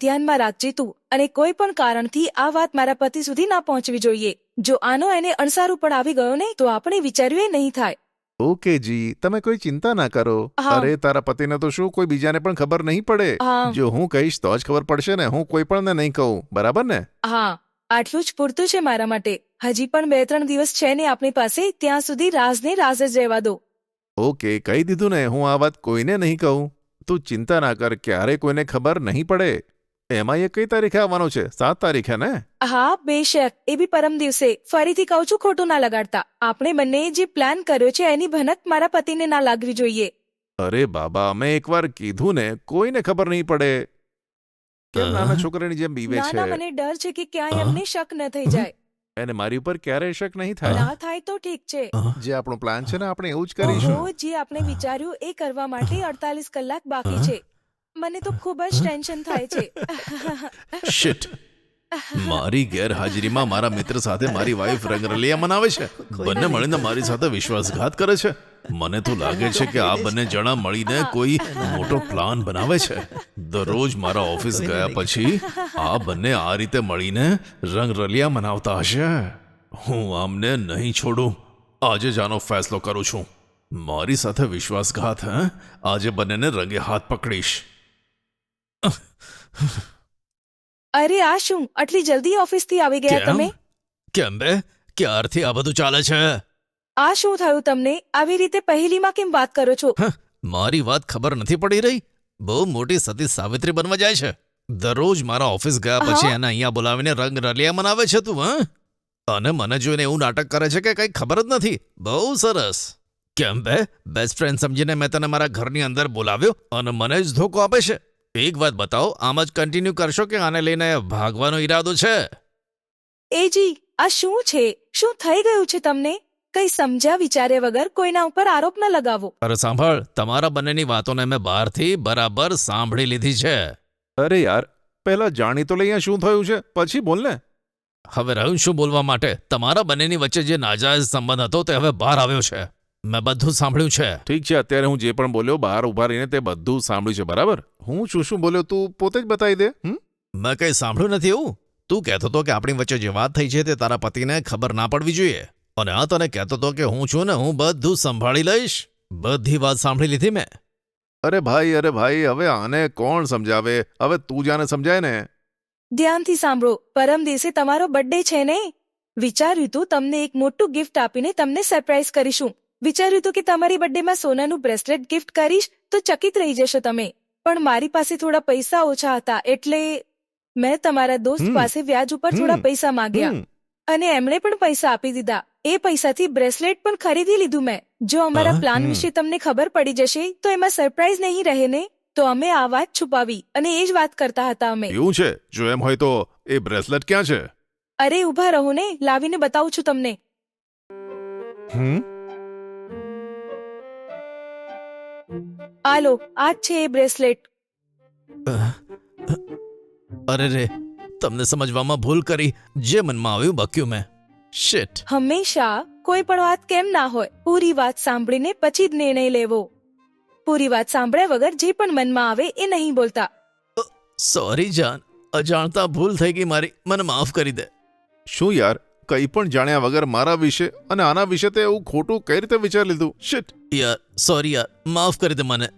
ધ્યાનમાં રાખજે તું અને કોઈ પણ કારણથી આ વાત મારા પતિ સુધી ના પહોંચવી જોઈએ. જો આનો એને અણસારું પણ આવી ગયો ને તો આપણે વિચાર્યું એ નહીં થાય. ઓકે જી તમે કોઈ ચિંતા ના કરો. હા. અરે તારા પતિને તો શું કોઈ બીજાને પણ ખબર નહીં પડે? હા. જો હું કહીશ તો જ ખબર પડશે ને હું કોઈ પણને નહીં કહું. બરાબર ને? હા. આટલું જ પૂરતું છે મારા માટે. હજી પણ બે ત્રણ દિવસ છે ને આપણી પાસે ત્યાં સુધી રાજને રાજ જ રહેવા દો. ઓકે કહી દીધું ને હું આ વાત કોઈને નહીં કહું. તું ચિંતા ના કર ક્યારે કોઈને ખબર નહીં પડે. એમાં એ કઈ તારીખે આવવાનો છે? સાત તારીખે ને? હા બેશક. એ બી પરમ દિવસે. ફરીથી કહું છું ખોટું ના લગાડતા. આપણે બંને જે પ્લાન કર્યો છે એની ભનક મારા પતિને ના લાગવી જોઈએ. અરે બાબા મેં એકવાર કીધું ને કોઈને ખબર નહીં પડે. કેમ નાના. છોકરાની જેમ બીવે ના ના છે? મને ડર છે કે ક્યાંય? એમને શક ન થઈ જાય. એને મારી ઉપર ક્યારેય શક નહીં થાય? ના થાય તો ઠીક છે. જે આપણો પ્લાન છે ને આપણે એવું જ કરીશું. તો જે આપણે વિચાર્યું એ કરવા માટે અડતાલીસ કલાક બાકી છે. મને તો ખૂબ જ ટેન્શન થાય છે. શિટ મારી ગેરહાજરીમાં મારા મિત્ર સાથે મારી વાઈફ રંગરલિયા મનાવે છે. બંને મળીને મારી સાથે વિશ્વાસઘાત કરે છે. મને તો લાગે છે કે આ બંને જણા મળીને કોઈ મોટો પ્લાન બનાવે છે. દરરોજ મારા ઓફિસ ગયા પછી આ બંને આ રીતે મળીને રંગરલિયા મનાવતા હશે. હું આમને નહીં છોડું. આજે જ આનો ફેસલો કરું છું. મારી સાથે વિશ્વાસઘાત હે? આજે બંનેને રંગે હાથ પકડીશ. અરે આ શું? આટલી જલ્દી ઓફિસથી આવી ગયા તમે? કેમ બે? ક્યારથી આ બધું ચાલે છે? આ શું થયું તમને? આવી રીતે પહેલીમાં કેમ વાત કરો છો? મારી વાત ખબર નથી પડી રહી? બહુ મોટી સતી સાવિત્રી બનવા જાય છે. દરરોજ મારા ઓફિસ ગયા પછી એને અહીંયા બોલાવીને રંગ રલિયા મનાવે છે તું હા? અને મને જોઈને એવું નાટક કરે છે કે કંઈ ખબર જ નથી. બહુ સરસ. કેમ બે? બેસ્ટ ફ્રેન્ડ સમજીને મેં તને મારા ઘરની અંદર બોલાવ્યો અને મને જ ધોકો આપે છે. એક વાત બતાવો આમ જ કન્ટિન્યુ કરશો કે આને લઈને ભાગવાનો ઈરાદો છે? એજી આ શું છે? શું થઈ ગયું છે તમને? કઈ સમજ્યા વિચાર્યા વગર કોઈના ઉપર આરોપ ન લગાવો. અરે સાંભળ તમારા બંનેની વાતોને મેં બહારથી બરાબર સાંભળી લીધી છે. અરે યાર પહેલા જાણી તો લઈએ શું થયું છે પછી બોલ ને. હવે રહ્યું શું બોલવા માટે? તમારા બંનેની વચ્ચે જે નાજાયજ સંબંધ હતો તે હવે બહાર આવ્યો છે. મેં બધું સાંભળ્યું છે. ઠીક છે અત્યારે હું જે પણ બોલ્યો બહાર ઊભા રહીને તે બધું સાંભળ્યું છે બરાબર? હું શું શું બોલ્યો તું પોતે જ બતાવી દે હમ? મેં કંઈ સાંભળ્યું નથી એવું? તું કહેતો હતો કે આપણી વચ્ચે જે વાત થઈ છે તે તારા પતિને ખબર ના પડવી જોઈએ. અને આ તને કહેતો હતો કે હું છું ને હું બધું સંભાળી લઈશ. બધી વાત સાંભળી લીધી મેં. અરે ભાઈ અરે ભાઈ હવે આને કોણ સમજાવે? હવે તું જાને સમજાય ને. ધ્યાનથી સાંભળો પરમ દિવસે તમારો બર્થડે છે ને વિચાર્યું તું તમને એક મોટું ગિફ્ટ આપીને તમને સરપ્રાઈઝ કરીશું. વિચાર્યું તું કે તમારી બર્થડેમાં સોનાનું બ્રેસલેટ ગિફ્ટ કરીશ તો ચકિત રહી જશો તમે. પણ મારી પાસે થોડા પૈસા ઓછા હતા એટલે મેં તમારા દોસ્ત પાસે વ્યાજ ઉપર થોડા પૈસા માંગ્યા. અને એમણે પણ પૈસા આપી દીધા. એ પૈસાથી બ્રેસલેટ પણ ખરીદી લીધું મેં. જો અમારા પ્લાન વિશે તમને ખબર પડી જશે તો એમાં સરપ્રાઈઝ નહીં રહે ને તો અમે આ વાત છુપાવી અને એ જ વાત કરતા હતા અમે. એવું છે? જો એમ હોય તો એ બ્રેસલેટ ક્યાં છે? અરે ઊભા રહો ને લાવીને બતાવું છું તમને. હમ? આ લો આ જ છે એ બ્રેસલેટ અરે રે તમને સમજવામાં ભૂલ કરી જે મનમાં આવ્યું બક્યું મેં શિટ હંમેશા કોઈ પણ વાત કેમ ના હોય પૂરી વાત સાંભળીને પછી જ નિર્ણય લેવો પૂરી વાત સાંભળ્યા વગર જે પણ મનમાં આવે એ નહીં બોલતા સોરી જાન અજાણતા ભૂલ થઈ ગઈ મારી મને માફ કરી દે શું યાર કંઈ પણ જાણ્યા વગર મારા વિશે અને આના વિશે તે એવું ખોટું કઈ રીતે વિચારી લીધું? શિટ યાર સોરી યાર માફ કરી દે મને.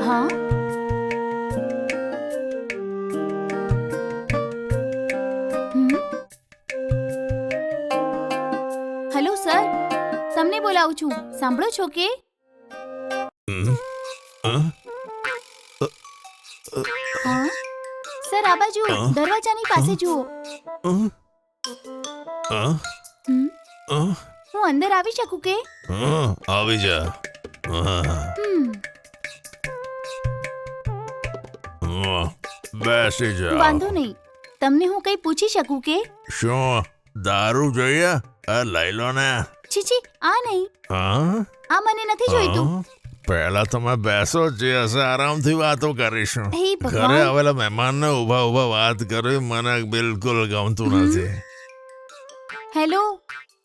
હા? Hello sir. તમને બોલાવું છું. સાંભળો છો કે? સર આ બાજુ દરવાજાની પાસે જુઓ? હું? અંદર આવી શકું કે? આવી જા. બેસી જા વાંધો નહીં. તમને હું કંઈ પૂછી શકું કે? શું દારૂ જોઈએ? આ લઈ લો ને. છીછી આ નહીં. આ મને નથી જોઈતું. પહેલા તમે બેસો જે હશે આરામથી વાતો કરીશું. હે ઘરે ભગવાન આવેલા મહેમાનને ઊભા ઊભા વાત કરવી મને બિલકુલ ગમતું હમ. નથી. હેલો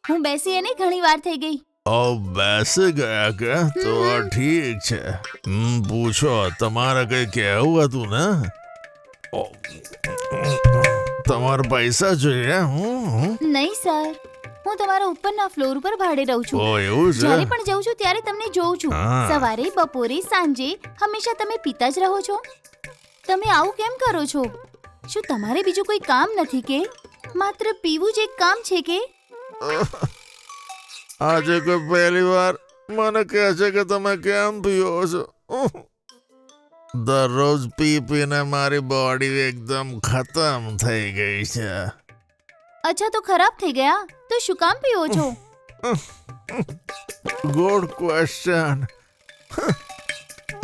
હું બેસી એને ઘણી વાર થઈ ગઈ. ઓ બેસી ગયા કે? તો ઠીક છે. હમ, પૂછો તમારે કઈ કહેવું હતું ને? ઓ, તમારે પૈસા જોઈએ હું નહીં સર. હું તમારા ઉપરના ફ્લોર ઉપર ભાડે રહું છું. ઓ એવું છે? જ્યારે પણ જાઉં છું ત્યારે તમને જોઉં છું. હા. સવારે બપોરે સાંજે હંમેશા તમે પીતા જ રહો છો. તમે આવું કેમ કરો છો? શું તમારે બીજું કોઈ કામ નથી કે? માત્ર પીવું જ એક કામ છે કે? આજે કોઈ પહેલી વાર મને કહે છે કે તમે કેમ પીઓ છો? દરરોજ પી પીને મારી બોડી એકદમ ખતમ થઈ ગઈ છે. અચ્છા, તો ખરાબ થઈ ગયા? તો શું કામ પીવો છો? ગુડ ક્વેશ્ચન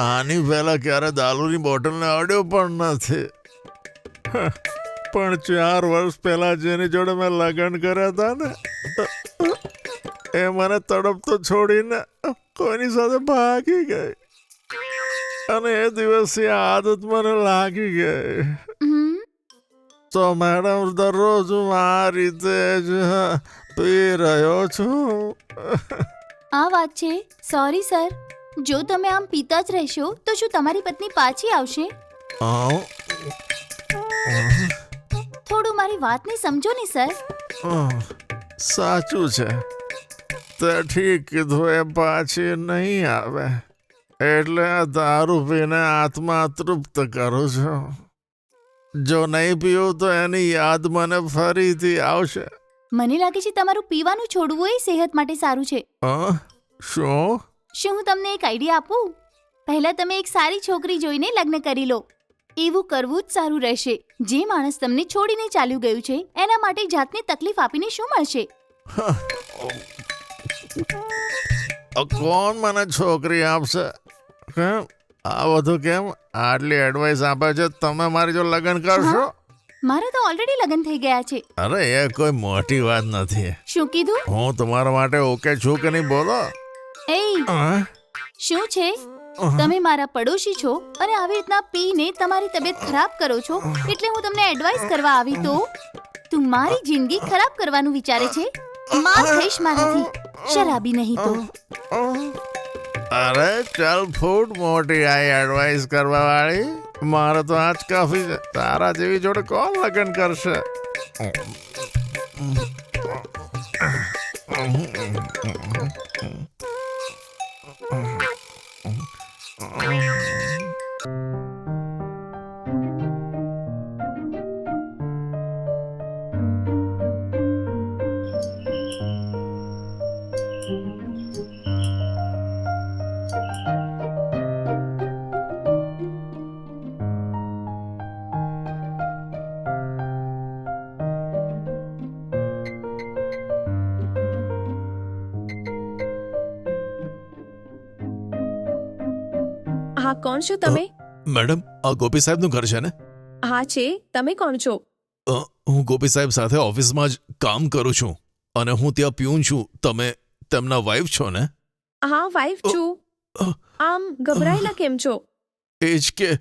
આની પહેલા ક્યારે દારૂની બોટલને અડ્યો પણ નથી. પણ ચાર વર્ષ પહેલા જેની જોડે મેં લગ્ન કર્યા હતા ને, એ મને તડપતો છોડીને કોઈની સાથે ભાગી ગઈ. અને એ દિવસથી આદત મને લાગી ગઈ. તો મેડમ દરરોજ હું આ રીતે જ પી રહ્યો છું. આ વાત છે? સોરી સર જો તમે આમ પીતા જ રહેશો તો શું તમારી પત્ની પાછી આવશે. થોડું મારી વાતને સમજો ને સર સાચું છે. તે ઠીક કીધું એ પાછી નહીં આવે. એટલે દારૂ પીને આત્મા તૃપ્ત કરું છું. જો નહીં પીવું તો એની યાદ મને ફરીથી આવશે. મને લાગે છે તમારું પીવાનું છોડવું એ સેહત માટે સારું છે. અ? શું? શું હું તમને એક આઈડિયા આપું? પહેલા તમે એક સારી છોકરી જોઈને લગ્ન કરી લો. એવું કરવું જ સારું રહેશે. જે માણસ તમને છોડીને ચાલ્યું ગયું છે એના માટે જાતને તકલીફ આપીને શું મળશે? અ, કોણ મને છોકરી આપશે? કેમ આ બધું કેમ? આટલી એડવાઇસ આપે છે તમે મારી જો લગ્ન કરશો? મારા તો ઓલરેડી લગ્ન થઈ ગયા છે. અરે એ કોઈ મોટી વાત નથી. શું કીધું? હું તમારા માટે ઓકે છું કે નહીં બોલો? એ શું છે? તમે મારા પડોશી છો અને આવી રીતના પીને તમારી તબિયત ખરાબ કરો છો એટલે હું તમને એડવાઇસ કરવા આવી તો? તું મારી જિંદગી ખરાબ કરવાનું વિચારે છે? માફ થઈશ મારાથી. શરાબી નહીં તો. અરે ચાલ ફૂટ મોટી આઈ એડવાઇસ કરવા વાળી મારે તો આજ કાફી છે. તારા જેવી જોડે કોણ લગ્ન કરશે? હા કોણ છો તમે મેડમ આ ગોપી સાહેબનું ઘર છે ને હા છે તમે કોણ છો અ, હું ગોપી સાહેબ સાથે ઓફિસમાં જ કામ કરું છું અને હું ત્યાં પીઉન છું. તમે તેમના વાઈફ છો ને? હા વાઈફ છું। અ, આમ ગભરાયેલા કેમ છો? એ જ કે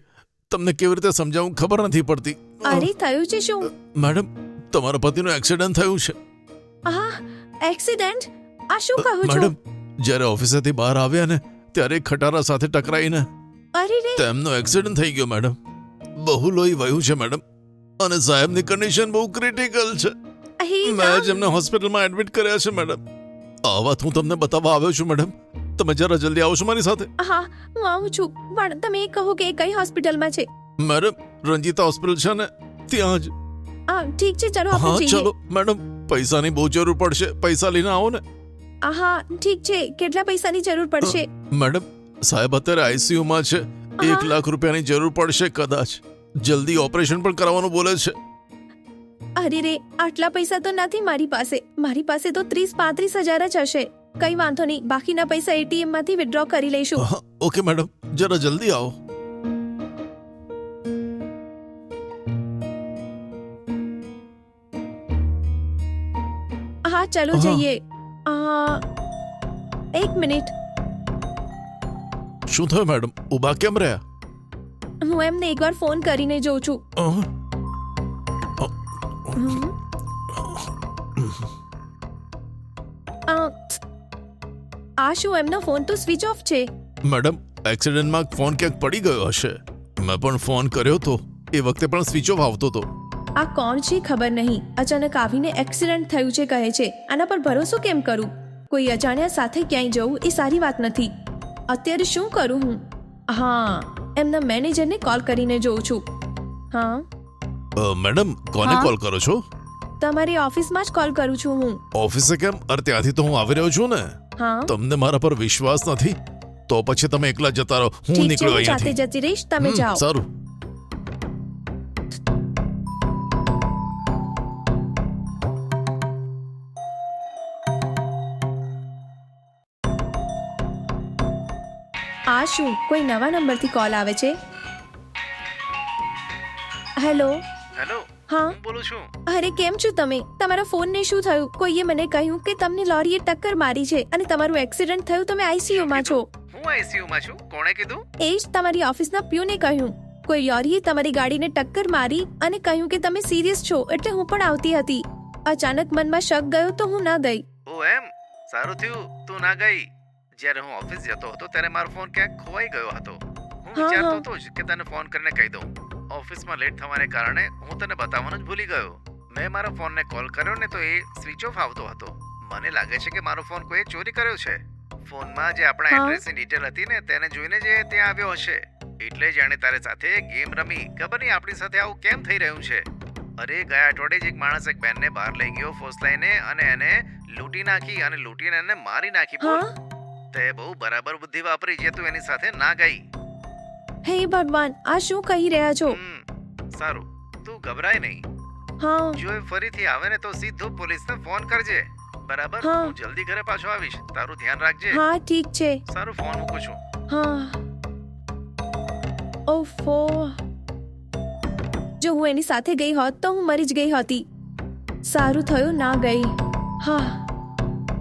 તમને કેવી રીતે સમજાવું ખબર નથી પડતી. અરે થયું છે શું? મેડમ તમારા પતિનું એક્સિડન્ટ થયું છે. હા એક્સિડન્ટ? આ શું કહો છો? મેડમ જ્યારે ઓફિસેથી બહાર આવ્યા ને ત્યારે ખટારા સાથે ટકરાઈને અરે રે! તેમનો એક્સિડન્ટ થઈ ગયો મેડમ. બહુ લોહી વહ્યું છે મેડમ. અને સાહેબની કન્ડિશન બહુ ક્રિટિકલ છે. અહીં મેં જ એમને હોસ્પિટલમાં એડમિટ કર્યા છે મેડમ. આ વાત હું તમને બતાવવા આવ્યો છું મેડમ. તમે જરા જલ્દી આવશો મારી સાથે. હા હું આવું છું. પણ તમે એ કહો કે એ કઈ હોસ્પિટલમાં છે. મેડમ રંજીતા હોસ્પિટલ છે ને ત્યાં જ. હા ઠીક છે ચાલો હા આપણે જઈએ. ચલો. મેડમ પૈસાની બહુ જરૂર પડશે. પૈસા લઈને આવો ને. હા ઠીક છે. કેટલા પૈસાની જરૂર પડશે? મેડમ સાહેબ અત્યારે આઈસીયુમાં છે. એક લાખ રૂપિયાની જરૂર પડશે કદાચ. જલ્દી ઓપરેશન પણ કરાવવાનું બોલે છે. અરે રે આટલા પૈસા તો નથી મારી પાસે. મારી પાસે તો ત્રીસ પાંત્રીસ હજાર જ હશે. કઈ વાંધો નહીં. બાકીના પૈસા એટીએમમાંથી વિથડ્રો કરી લઈશું. હા, ઓકે મેડમ જરા જલ્દી આવો. હા ચલો હા. જઈએ. આ, એક મિનિટ. શું થયું મેડમ ઊભા કેમ રહ્યા? હું એમને એકવાર ફોન કરીને જોઉં છું. અહ, હમ. આ, આ શું? એમનો ફોન તો સ્વિચ ઓફ છે. મેડમ એક્સિડન્ટમાં ફોન ક્યાંક પડી ગયો હશે. મેં પણ ફોન કર્યો તો. એ વખતે પણ સ્વિચ ઓફ આવતો હતો આ કોણ છે ખબર નહીં. અચાનક આવીને એક્સિડન્ટ થયું છે કહે છે. આના પર ભરોસો કેમ કરું? કોઈ અજાણ્યા સાથે ક્યાંય જવું એ સારી વાત નથી. અત્યારે શું કરું હું? હા એમના મેનેજરને કોલ કરીને જોઉં છું. હા? મેડમ કોને કોલ કરો છો? તમારી ઓફિસમાં જ કોલ કરું છું હું. ઓફિસે કેમ? અરે ત્યાંથી તો હું આવી રહ્યો છું ને. તમને મારા પર વિશ્વાસ નથી? તો પછી તમે એકલા જતા રહો. હું નીકળ્યો હું જાતે જતી રહીશ તમે જાઓ. સારું. આ શું કોઈ નવા નંબરથી કોલ આવે છે? હેલો હેલો હા? બોલું છું. અરે કેમ છો તમે? તમારા ફોનને શું થયું? કોઈએ મને કહ્યું કે તમને લોરીએ ટક્કર મારી છે અને તમારું એક્સિડન્ટ થયું તમે ICU માં છો. હું આઈસીયુ માં છું. કોણે કીધું? એ જ તમારી ઓફિસના પ્યુને કહ્યું. કોઈ લોરીએ તમારી ગાડીને ટક્કર મારી અને કહ્યું કે તમે સિરિયસ છો એટલે હું પણ આવતી હતી. અચાનક મનમાં શક ગયો તો હું ના ગઈ. ઓ એમ? સારું થયું તું ના ગઈ. જ્યારે હું ઓફિસ જતો હતો ત્યારે મારો ફોન ક્યાંક ખોવાઈ ગયો હતો. હું હા, વિચારતો હા. હતો જ કે તને ફોન કરીને કહી દઉં. ઓફિસમાં લેટ થવાને કારણે હું તને બતાવવાનું જ ભૂલી ગયો. મેં મારા ફોનને કોલ કર્યો ને તો એ સ્વિચ ઓફ આવતો હતો. મને લાગે છે કે મારો ફોન કોઈએ ચોરી કર્યો છે. ફોનમાં જે આપણા એડ્રેસની ડિટેલ હતી ને તેને જોઈને જે ત્યાં આવ્યો હશે. એટલે જ એણે તારી સાથે ગેમ રમી. ખબર નહીં આપણી સાથે આવું કેમ થઈ રહ્યું છે? અરે ગયા અઠવાડિયે જ એક માણસ એક બેનને બહાર લઈ ગયો ફોસલાઈને અને એને લૂંટી નાખી અને લૂંટીને એને મારી નાખી બોલ. તે બહુ બરાબર બુદ્ધિ વાપરી જે તું એની સાથે ના ગઈ. હે ભગવાન આ શું કહી રહ્યા છો? સારું. તું ગભરાય નહીં. હા. જો એ ફરીથી આવે ને તો સીધો પોલીસને ફોન કરજે. બરાબર? હા. જલ્દી ઘરે પાછો આવીશ. તારું ધ્યાન રાખજે. હા ઠીક છે. સારું ફોન મૂકું છું. હા. ઓફો. જો હું એની સાથે ગઈ હોત તો હું મરી જ ગઈ હતી. સારું થયું ના ગઈ. હા.